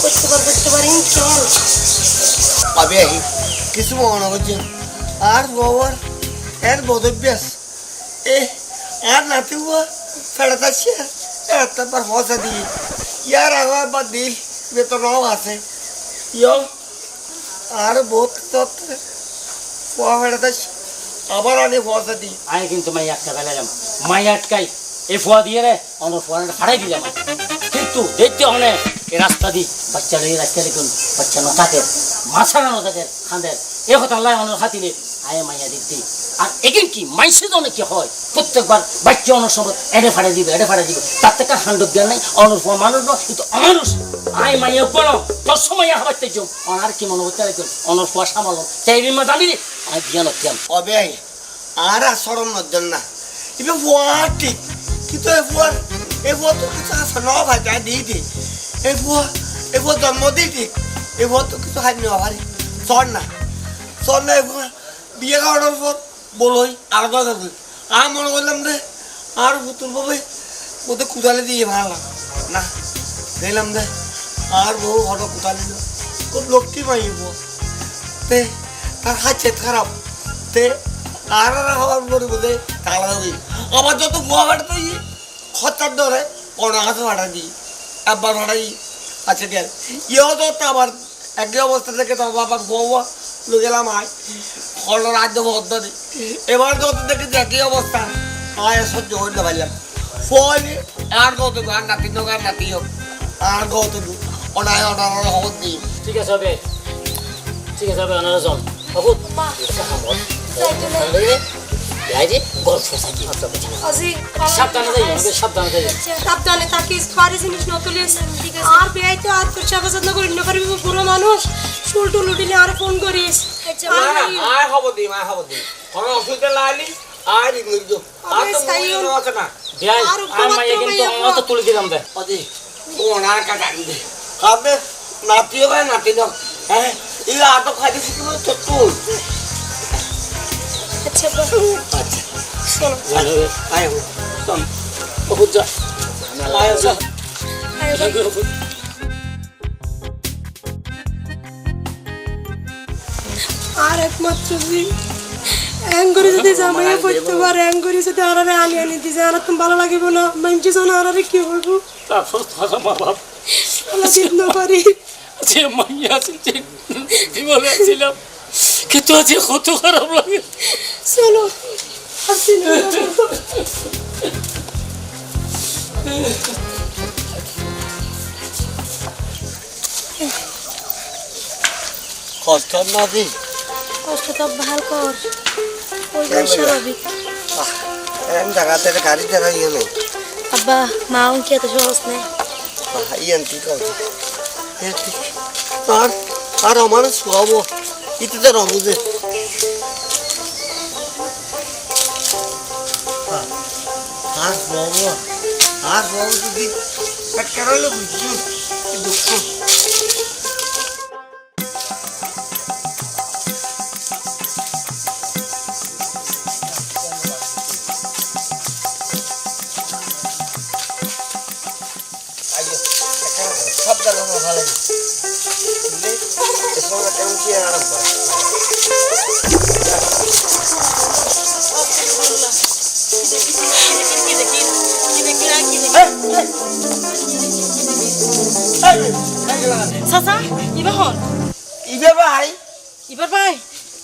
করতে পার করতে পারি চল পাবে আহি কিছু মনে করছে আর বাবার এর বদভ্যাস এ আর নাতি হুয়া ফেরত আসছে একটা পর হসা দিয়ে ইয়ার আবার বা দিল বেতনও আছে ইয় আর বহুত তত্ত্বে পোয়া ফেরত আসছে আবার অনেক হসা দিই। আমি কিন্তু মাই আটকা ফেলালাম মাই আটকাই এই ফোয়া দিয়ে রে, অন্য ফোয়াটা ফাড়াই দিলাম কিন্তু দেখতে হনে এই রাস্তা দি বাচ্চা লই রাস্তা দেখুন, বাচ্চা ন থাকে মাছা ন থাকে খাঁদের। এ কথা লাই অন্য খাতিলে আয় মাইয়া দিক দি আর এগিন কি মাইসে তো কি হয়? প্রত্যেকবার বাচ্চা অন্য সময় এড়ে ফাড়ে দিবে, এড়ে ফাড়ে দিবে। তার থেকে হান্ড্রেড দেওয়া নাই ফুয়া মানুষ ন কিন্তু অমানুষ আয় মাইয়া বলো তোর সময় হবার তেজম আর কি মনে হতে রাখুন অন্য ফুয়া সামালো চাই বিমা জানি রে বিয়ান হত্যাম কবে আহি আর আচরণ নজন না ইবে ফুয়া ঠিক, কিন্তু এ ফুয়ার এ ফুয়া তো কিছু আছে ন, ভাই তাই দি। এ ফুয়া এ ফুয়া জন্ম দি। ঠিক এ ফুয়া তো কিছু খাই নেওয়া ভারি চল না। চল না, এ ফুয়া বিয়ে খাওয়ানোর পর বলোই, আর কথা কই আর মনে করলাম রে, আর পাবে ওদের কুদালে দিয়ে ভালো না, দেখলাম রে, আর বউ ঘর কুদালে লক্ষ্মী পাই বউ। তে, তার হাত খারাপ। তে, আর আর হওয়ার পরে বোধে তালা হই আবার যত গোয়া বাড়তে খরচার ধরে অনেক হাতে ভাড়া দিই। একবার ভাড়া দিই আচ্ছা ঠিক আছে ইয়েও তো আবার একই অবস্থা থেকে তো বাবার গোয়া গেলাম আয়। খন্ড রাজ্য দিই এবার যত দেখে একই অবস্থা আয় সহ্য করতে পারলাম ফল আর কত আর নাতি হোক আর নাতি হোক আর কত অনায় অনার দিই। ঠিক আছে হবে। ঠিক আছে হবে ওনারা জন বাবু গল্প থাকি আজি সাবধানে যাই আমাদের সাবধানে যাই। সাবধানে থাকিস খারে জিনিস নতুলিস আর বেয়াই তো আর করছে আবাদ না করি না পারবি পুরো মানুষ শুলটু লুটিলে আর ফোন করিস। আর আর খবর দিই আর খবর দিই কোনো অসুবিধা লাগলি আর ইংরেজি আর তো মনে আছে না। বিয়াই আর আর মাইয়া কিন্তু আমরা তো তুলে দিলাম দে। অদি ওনার কাটা দিবে হ্যাঁ আটো খাইতে শিখব তো তুই আচ্ছা আচ্ছা শোনো আয় চল বাবু যা আয় চল আর একমাত্র জি যদি জামাইয়া পড়তে পারে অ্যাঙ্গুরি যদি আরারে আনি আনি দিছে আর তুমি ভালো লাগিব না? মানছি জন আরারে কি বলব মা বাপ। আল্লাহ না পারি যে মাইয়া আছে যে ছিলাম কিন্তু আজ কত খারাপ লাগে। চলো কষ্ট না। দি কষ্ট তো ভালো কর। ওই স্বাভাবিক এম জায়গাতে গাড়ি চালা ইয়ে নেই আব্বা মা কি এত সহজ নেই। ইয়েন ঠিক আছে আর আর আমার শোয়াবো ইতিতে রবুজে আর শোয়াবো আর শোয়াবো যদি কেন বুঝছি দুঃখ সব জায়গা ভালো লাগে এসব কেমন কি আর চাচা ইবা হন ইবে ভাই। ইবার ভাই?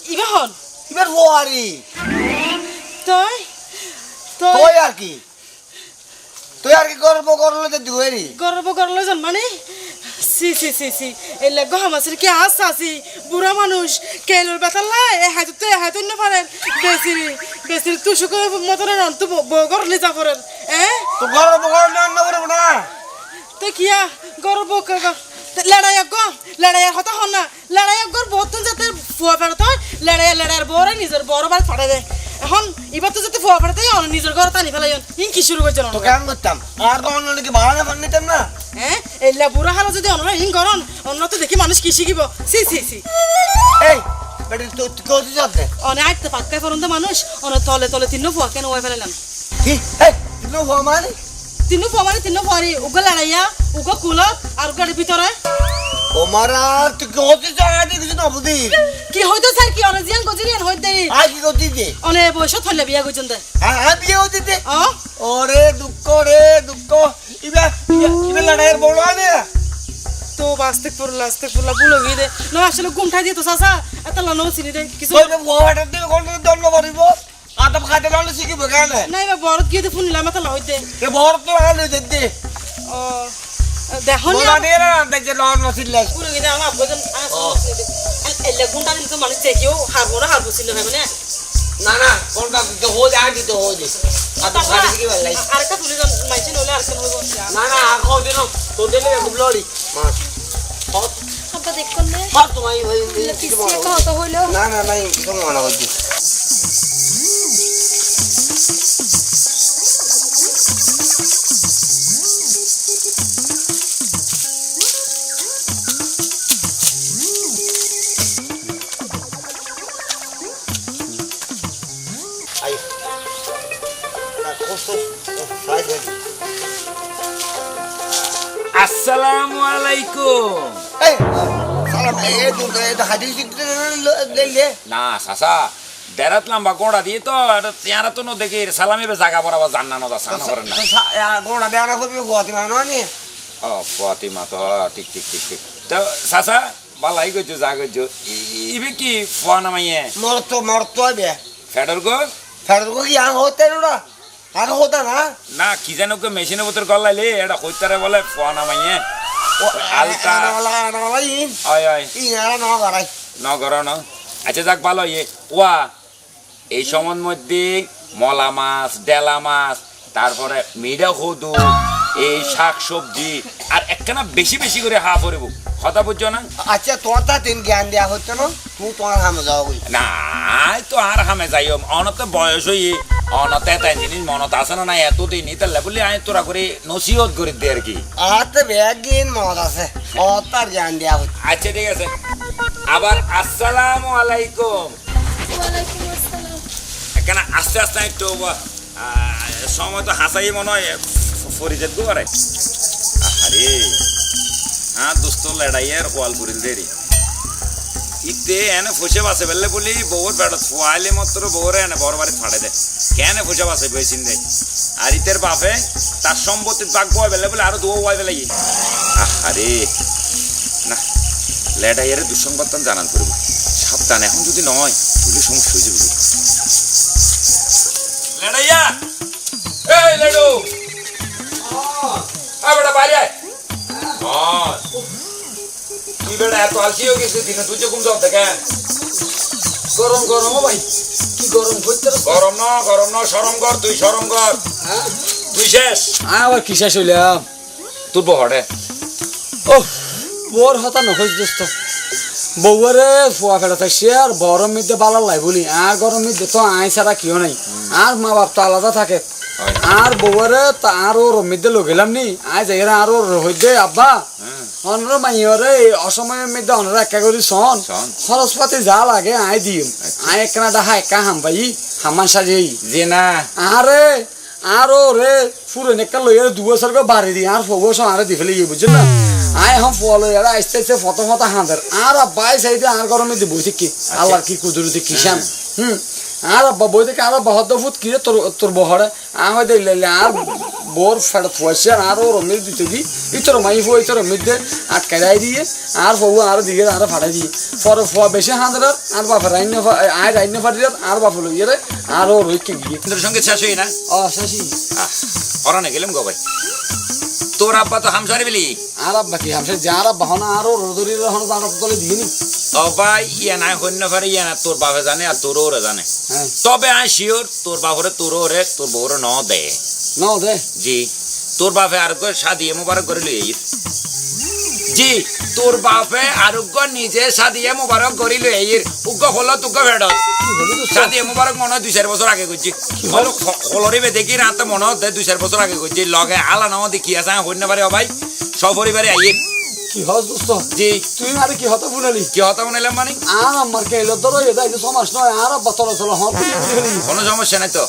ইবা হন ইবে ফোয়ারি তই? তই? আর কি? তুই আর কি করব করলে তো দুয়েরি গর্ব করল জন মানে সি সি সি সি। এই লাগো হামাসের কি আস আসি বুড়া মানুষ কেলোর বেতাল্লা এ হাইতো তো এ হাইতো না পারেন বেশি বেশি তুসুক মতন অন্ত বগর লিজা পারেন এ? তো গর্ব করলে অন্য করব না তো কিয়া? গর্ব লড়াই গো লড়াইয়ের কথা হন না। লড়াই গর বহুত যাতে ফুয়া হয়। লড়াই লড়াইয়ের বড় নিজের বড় বাড়ি ফাটাই দেয় এখন এবার তো যাতে ফুয়া ফেরত হয় নিজের ঘর টানি ফেলাই ইন কি শুরু করছে তো কেমন করতাম আর তো অন্য নাকি ভাড়া না নিতাম না। হ্যাঁ? এই বুড়া হালা যদি অন্য ইন করন অন্য তো দেখি মানুষ কি শিখিব। C C C. এই বেটি তো কোথায় যাচ্ছে অনে আইতে পাক্কায় পর্যন্ত মানুষ অনে তলে তলে তিন্ন ফুয়া কেন ওয়াই ফেলাইলাম? কি? এই তুই তিনো ফুয়া মানে? তিনু ফুয়া মানে তিনু ফুয়ারি উগো লড়াইয়া উগো কুলত আর উগোর ভিতরে ও মারা তুই কি হতে চাই কিছু না বুঝি কি হইতো স্যার কি অনে জিয়ান হইতে? আর কি করতে দে অনে বয়স থলে বিয়া গজন দে। আর বিয়ে হতে দে। ওরে দুঃখ রে দুঃখ। ইবা ইবা লড়াইয়ের বড় আনে। তো বাস্তে পুরলা আস্তে পুরলা বুলো গিয়ে দে। ন আসলে গুমঠাই দিয়ে তো সাসা এত লনো চিনি দে কিছু তোর ফুয়াটা দিয়ে কোন দণ্ড মারিব। আদম খাইতে নাহলে শিখিব কেন? নাই বা বরত গিয়ে ফোন নিলাম এত লইতে এ বড় তো দে। ও নি। দিয়ে না তো না না না না কোনটা দিতে হো যায় দিতে হো যে। আদম খাইতে শিখি ভালো লাগে আরেকটা তুলে যান মাইছে নলে আরেকটা হইব না না আখো দিন তো দিলে খুব লড়ি। মাছ। আব্বা দেখুন না। মাছ তোমায় ভাই কত না না নাই কিছু মনে হচ্ছে আসসালামু আলাইকুম। না সাসা দেরাত লম্বা গোড়া দিয়ে তো এটা তো ন দেখি সালামি জাগা বরাবর জান্নানো দা সানা করেন না। গোড়া দেওয়া করবি গোয়াতি মানুষ নি? ও ফাতিমা তো ঠিক ঠিক ঠিক ঠিক। তো সাসা বালাই গজু যা গজু ইবে কি ফোন আমাইয়ে মরত মরত বে ফেডার গো? ফেরত কো কি আং হতে না? আর হতা না? না কি জানো কে মেশিনের ভিতর গলাইলে এটা হইতারে বলে ফোয়ানা মাইয়ে। ও আলতা। আনালা ইন অয় অয় ইন। আলা না নগর ন আচ্ছা যাক ভালো ইয়ে। ওয়া এই সময়ের মধ্যে মলা মাছ ডেলা মাছ তারপরে মিডা হদু। এই শাক সবজি আর একখানা বেশি বেশি করে হা পড়ব কথা বুঝছ না? আচ্ছা তোমার তা তিন জ্ঞান দেয়া হচ্ছে না? তুই তোমার হামে যাও কই না তো আর হামে যাই অনত বয়স হই অনত এটা জিনিস মনত আছে না না এতদিন তাহলে বলি আমি তোরা করে নসিহত করে দে আর কি। আতে ব্যাগ গিন মত আছে অতার জ্ঞান দেয়া হচ্ছে আচ্ছা ঠিক আছে। আবার আসসালামু আলাইকুম। ওয়ালাইকুম আসসালাম। এখানে আস্তে আস্তে একটু সময় তো হাসাই মনে হয়। ফরিজের গো আরে আরে হ্যাঁ দোস্ত, লড়াইয়ের ওয়াল করিল দেরি ইতে এনে ফুসে বাসে বেললে বলি, বউর বেড়া ফুয়াইলে মাত্র বউরে এনে বড় বাড়ি ফাড়ে দেয় কেন ফুসে বাসে বইছিন দেয় আর ইতের বাপে তার সম্পত্তির ভাগ বয় বেলে বলে, আরও দু ওয়াই বেলাই আরে না, লেডাইয়ের দুঃসংবাদ জানান করব। সাবধান, এখন যদি নয় তাহলে সমস্যা হয়ে যাবে এই বেটা বাইরে আয়। তুই বেটা এত আলসি হয়ে গেছিস দিনে তুই যে যাও থেকে গরম গরম ও ভাই কি গরম করতে গরম না গরম না সরম কর তুই সরম কর। তুই শেষ। আবার কি শেষ হইলাম তোর বহরে ও বর হতা নখোঁজ দোস্ত। ফুয়া ফেরা থাকছে আর গরম মিদ্যে বালা লাই বলি। আর গরম মিদ্যে তো আই ছাড়া কেউ নাই? আর মা বাপ তো আলাদা থাকে। আর বৌরে তো আর রমিদে লগেলাম নি। আজ এর আর ওর হইদে আব্বা অনর মাইয়রে অসময়ে মেদে অনর একা করি সন সরস্বতী খরচপাতি যা লাগে আই দিম। আই একনা ডাহা একা হাম ভাই হামা সাজেই যে না। আরে আরও রে ফুরে নেকা লইয়া দু বছর করে বাড়ি দি। আর ফগো সন আরে দি ফেলে বুঝছেন না আয় হম ফলো এরা আস্তে আস্তে ফটো ফটো হাঁদের। আর আব্বাই সাইডে আর গরমে দি বই থেকে আল্লাহর কি কুদরতি কিষান হুম। আর আব্বা বই থেকে আর বহদ ফুট কি রে তোর তোর বহরে? আ হয় দে লেলে আর বোর ফেড় ফুয়াছে আর ওর মিল দিতে দি। ইতর মাই ফুয়া ইতর মিদ্দে আটকে দেয় দিয়ে। আর ফউ আর দিকে আর ফাটাই দিয়ে। পরে ফুয়া বেশি হাঁদের আর বাপে রাইন আয় রাইন ফাটি আর বাপে লইয়ে রে আর ওর রইকে গিয়ে। তোর সঙ্গে শেষ হই না? ও শাশি অরানে গেলাম গো ভাই। তোর আব্বা তো হামসারি বিলি। আর আব্বা কি হামসে যারা বাহনা আরও রোদরি হন দাঁড় তলে দিইনি ভাই ইয়া নাই হন্য পারে ইয়া না তোর বাপে জানে আর তোর ওরে জানে। হ্যাঁ। তবে আই শিওর তোর বাপরে তোর ওরে তোর বউরে ন দে। ন দে? জি। তোর বাপে আর কো শাদি মোবারক করে লই জি তোর বাপে আরোগ্য নিজে সাদিয়ে মোবারক করিল আইর উগ্র হলো তুগ্গ ভেড় সাদিয়ে মোবারক মনে হয় দুই চার বছর আগে করছি। হলরি বে দেখি রাতে মনে হয় দুই চার বছর আগে করছি। লগে আলা নাও দেখি আছে হইতে পারে ভাই। সপরিবারে আইর কি হস দোস্ত জি। তুই আরে কি হতো বুনালি কি হতা বানাইলাম মানে? আর আমার কে এলো ধরো এটা এই সমাজ নয় আর আব্বা চলো চলো হত কোনো সমস্যা নাই তো?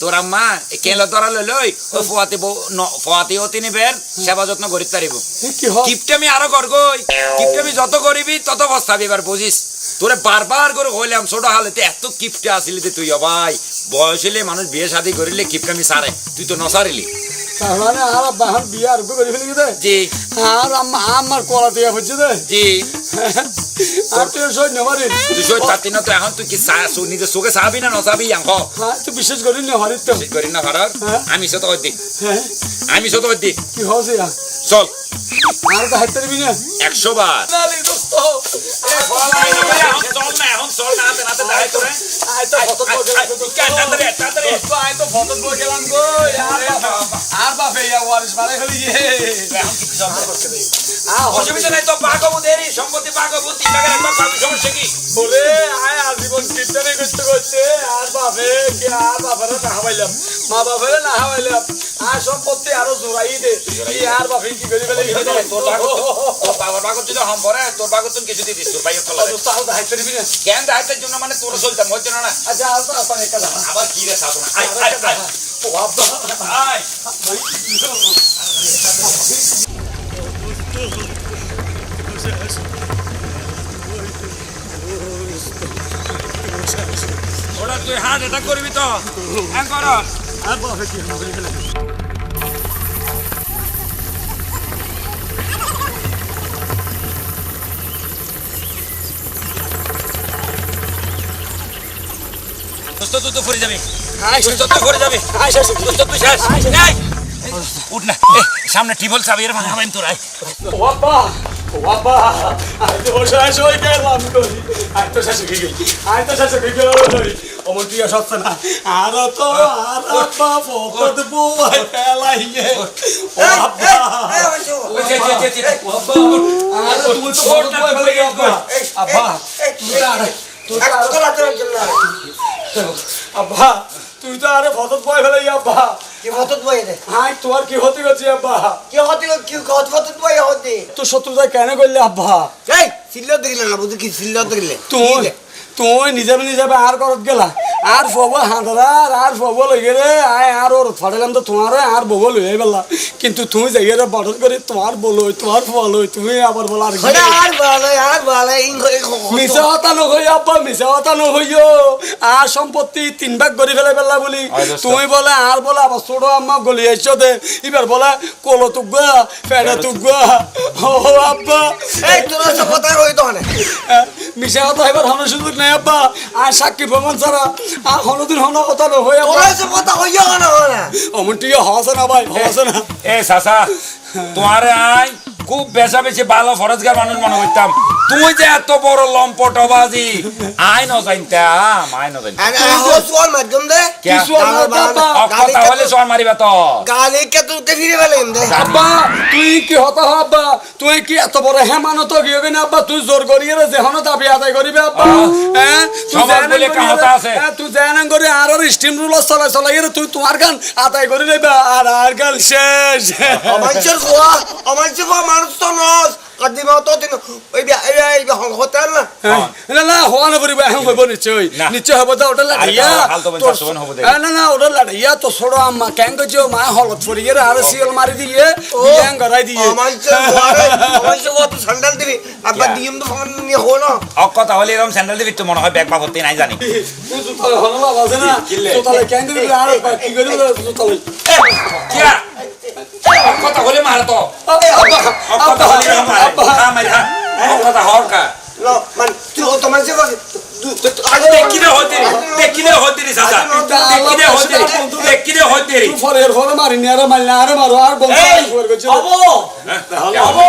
তোর আম্মা কেলো তোরা লই লই ও ফুয়াতে বউ ন- ফুয়াতে ও তিনি বের সেবা যত্ন করি তারিব এ কি হস কিপটামি আরও কর গই কিপটামি যত করিবি তত বস্তাবি এবার বুঝিস তোরে বারবার করে হইলাম ছোট হালেতে এত কিপটে আসিলি যে তুই ভাই? বয়স হইলে মানুষ বিয়ে শাদি করিলে কিপটামি সারে তুই তো নসারিলি তার মানে আর এখন বিয়ে আর করে ফেলি দে জি আর আমার কলা দিয়া হচ্ছে দে জি আর তুই সৈন্য মারি তুই সই তাতি না তো এখন তুই কি চা- চোখে চাবি না নচাবি আঙ্ক হ্যাঁ তুই বিশেষ করি না হারিত তো ঠিক করি না ভাড়ার হ্যাঁ। আমি সত দি হ্যাঁ আমি সত দি কি হস চল আর তো হাইতে দিবি না একশো বার নালি দোস্ত এখন চল না এখন চল না হাতে হাতে দাঁড়াই তোরে আই তো ফটো তাড়াতাড়ি তাড়াতাড়ি আই তো ফটো বই গেলাম গো আর বাবা ইয়া ওয়ারিস মারে খালি আ অসুবিধা নাই তো দেরি সম্পত্তি পাকাবো তিন টাকা রাখবা পাবি সমস্যা কি বলে আয় আজীবন কীর্তনে করতে করতে আর বাপে কি আর বাবারে না হাওয়াইলাম মা বাবারে না হাওয়াইলাম আর সম্পত্তি আরও জোড়াই দে কি আর বাপে কি করি বলে তোর বাবার বাগত যদি হম পরে তোর বাগত কিছু দিয়ে দিস তোর ভাইয়ের কলা তাহলে দায়িত্ব দিবি না কেন দায়িত্বের জন্য মানে তোর চলতাম হচ্ছে না আচ্ছা আবার কি রে সাধনা বাবা ওরা তুই হার্ট অ্যাটাক করবি তো হ্যাঁ আর বাপে কি দোস্ত তুই যাবি। সামনে টিবল চাবি এর ভাঙা তোর আয়। বাবা বাবা আই তো তো হয়ে গেল। আই তো হয়ে গেল অমন সত্য না। আর বাবা ফকত ফেলাইয়ে ও বাবা ফকত তো আরে আব্বা তুই তো আরে ফকত বয় ফেলাইয়ে আব্বা। কি হতত বয় রে? হাই তোর কি হতে গেছে আব্বা? কি হতে কি কত হতত বয় হতে তো শত্রুতা কেন করলে আব্বা? এই সিল্লা দেখলে না বুঝি কি? সিল্লা দেখলে তুই তুই নিজে নিজে আর করত গেলা। আর ফব হাঁদরা আর ফব লইগে রে। আয় আর ওর ফাটালাম তো তোমার আর বব লই বেলা কিন্তু তুমি যাই রে বটল করে তোমার বলই তোমার ফলই তুমি আবার বল আর? হরে আর ভালো আর ভালো ইং মিছা কথা নহই আব্বা মিছা কথা নহইও আর সম্পত্তি তিন ভাগ করে ফেলে ফেললা বলি। তুমি বলে আর বলে আবার ছোট আম্মা গলি আইছো দে। এবার বলে কলো তুগা ফেড়ে তুগা ও আব্বা। এই তোর কথা কই তো না মিশা কথা এবার হন সুযোগ নাই। আব্বা আর সাক্ষী প্রমাণ ছাড়া আর হনদিন হন কথা সব কথা কইও না না অমন তুই হসে না ভাই হসে না। এ সাসা তোমার আই খুব বেশা বেশি ভালো ফরজগার মানুষ মনে করতাম। তুই যে এত বড় লম্পটবাজি আই ন জানতাম আই ন জানতাম। মাধ্যম দে। কে? কিছু অকথা হলে সর মারিবা তো। গালি কে তুই ফিরে ফেলেন দে। আব্বা তুই কি হতা হ আব্বা? তুই কি এত বড় হেমানো তো গিয়ে না আব্বা? তুই জোর করিয়ে রে যেহন দাবি আদায় করিবে আব্বা। হ্যাঁ তুই জানেন বলে কাহতা রে- আছে। তুই জানেন করে আর আর স্টিম রুলার চলাই চলাই রে তুই তোমার গান আদায় করে নেবে আর আর গান শেষ। অমাঞ্চর খোয়া অমাঞ্চর মানুষ তো নস। কদিমা তো দিন ওই এই এই না? না না হওয়া না করিব এখন হইব নিশ্চয় নিশ্চয় হব তো ওটা লাড়িয়া। আর হাল তো বলছে, তোর- সমান হব দে। না না ওটা লাড়িয়া। তো ছোট আম্মা কেন করছ মা হলত পড়িয়ে রে আর সিল মারি দিয়ে বিয়াং গড়াই দিয়ে। অমাঞ্চর খোয়া অমাঞ্চর তো সন্ডাল দিবি আব্বা দিম তো ফোন নিয়ে হো না অকথা হলে এরকম স্যান্ডেল দিবি তো মনে হয় ব্যাগ নাই জানি। বাজে না। কেন দিবি? আর কি করিব? জুতালে কিয়া? অকথা হলে মারে তো হলে আব্বা মারে হ্যাঁ হ্যাঁ অকথা হরকা নো মানে তুই তো মানছে দেখিলে হতে দেখিলে হতে রে সাসা দেখিলে হতে দেখিলে হতে রে তুই ফরের ফরে মারি নিয়ে আর মারি না আর মারো আর বলতে এই অবো অবো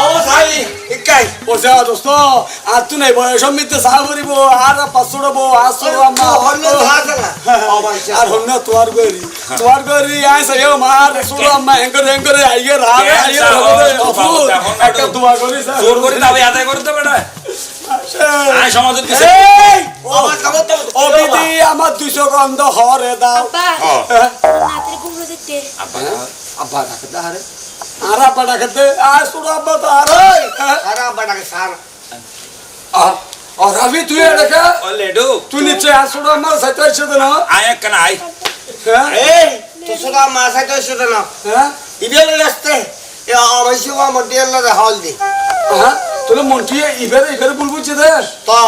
অবো সাই। ইকাই ওসে দোস্ত। আর তুই নাই বয়স মিতে সাহা করিব আর আর ষোলো আম্মা। অন্য ভাষা না অমাঞ্চর আর হন্য তোয়ার গরি তোয়ার গরি আই সাইও মার ষোলো আম্মা হেঙ্গরে হেঙ্গরে আইয়ে রাগে আইয়ে একটা দোয়া করি স্যার জোর করে দাবি আদায় করতে বেটা। আয় সমাজত কিছু আমার অবিধি আমার দুইশো গন্ধ হরে দাও। আব্বা হ্যাঁ? নাতির কুমড়ো দেখতে আব্বা। ডাকে দাহারে আর। আব্বা আর ছোট আব্বা তো আর। হ্যাঁ? সারা বাটাকে সারা আ- আর রাবি তুই এটাকে ও লেডু। তুই নিচে আর ছোট আমার সাথে আসছে তো না। আয় একখান আয়। হ্যাঁ? এই তো সুদা মাসাই তো সুদা না। হ্যাঁ? ইবেলে রাস্তে এ অবশ্যই আমার দিয়ে হল দি। হ্যাঁ? তোলে মন্টি ইবারে ইবারে বলব যে দে তো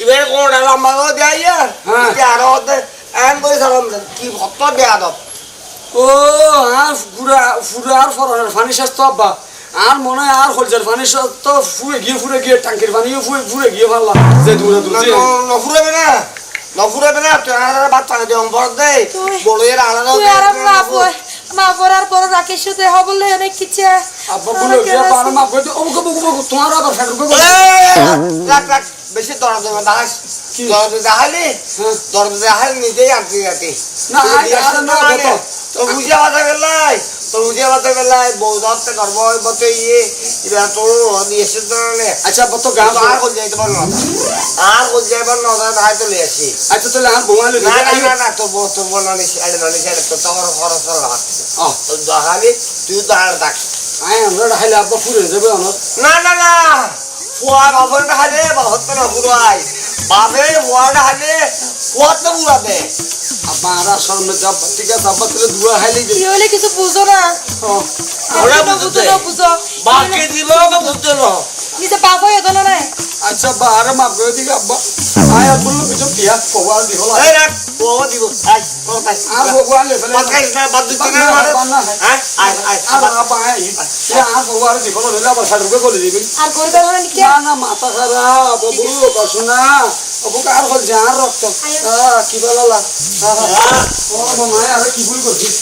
ইবেলে কোনটা করে দেয় ইয়ার হ্যাঁ। আর এন করে সালাম কি ভক্ত দেয়া ও আর পুরা পুরা আর ফরনের পানি শেষ তো আব্বা। আর মনে হয় আর হলজার পানি তো ফুয়ে গিয়ে ফুরে গিয়ে টাঙ্কির পানিও ফুয়ে ফুরে গিয়ে ভাল্লা যে দূরে দূরে যে নফুরাবে না নফুরাবে না। তুই আর বাচ্চা দিয়ে অম্বর দে। বড় এর আলাদা মা বরার পর রাকেশ সাথে হবলে অনেক কিছু। আব্বা বলে গিয়ে পারে মা কইতে ও গো গো গো তোমার আবার ফের গো রাখ রাখ বেশি দরদ দেবে দাস দরদ দেখালি হ্যাঁ। দরদ দেখালি নিজেই আনতে যাতে না, আর না, তো বুঝা বাতা গেলাই তো বুঝে বাতা গেলাই বউ ধরতে গর্ব বতে এবার তো এসে তো না আব্বা তো গান তো আর কোন যাইতে পারল না। আর কোন যাইবার না ধাই তো লিয়ে আসি। তাহলে আর বোমাইলে না না না না তো বউ তো বলনি সাইডে ননি সাইডে তো তোমার খরচ লাগাত আহ। তো দেখালি তুই তো আর দেখ আয় আমরা রাখাইলে আব্বা ফুরে যাবে আমার না না না ফুয়া বাবার হালে বাহত না ফুরাই বাবে ফুয়ার হালে ফুয়াত না ফুরাবে ঠিক আছে আব্বা তাহলে দূরে হাইলে কি হলে কিছু বুঝো না? ওরা বুঝো বুঝতে না বুঝো। বাকি দিব না বুঝতে না নিজে বাপ হয়ে তো না আচ্ছা আর মাফ করে দিকে আব্বা। আয় বলল কিছু বিয়া কবার দিব এই রাখ। ও দিব আই কোথায় আর ভগবান লে ফেলে বাকাই না বাদ দিতে না মারে হ্যাঁ আই আই আর আব্বা আয় আর ভগবান দিব না আর না কি না না মাথা খারাপ বাবু কষ্ট না বাবু কার হল যে আর রক্ত কি ভালো লাগ ও আর কি ভুল করছিস